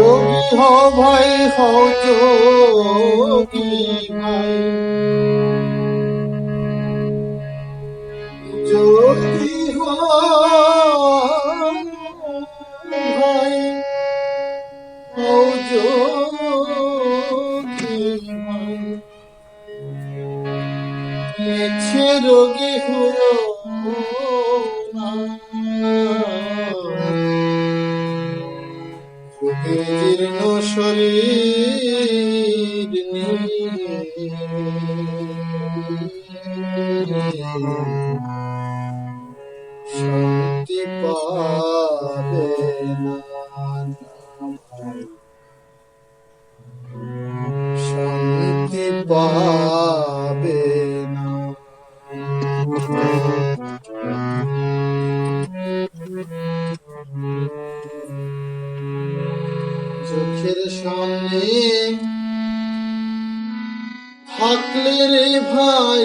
যোগী হও ভাই হও যোগী ভাই যোগী হও ভাই ভাই মিছে রোগী হলো জীর্ণ শরীর শান্তি শান্তি পাবে চোখের সামনে থাকলে রে ভাই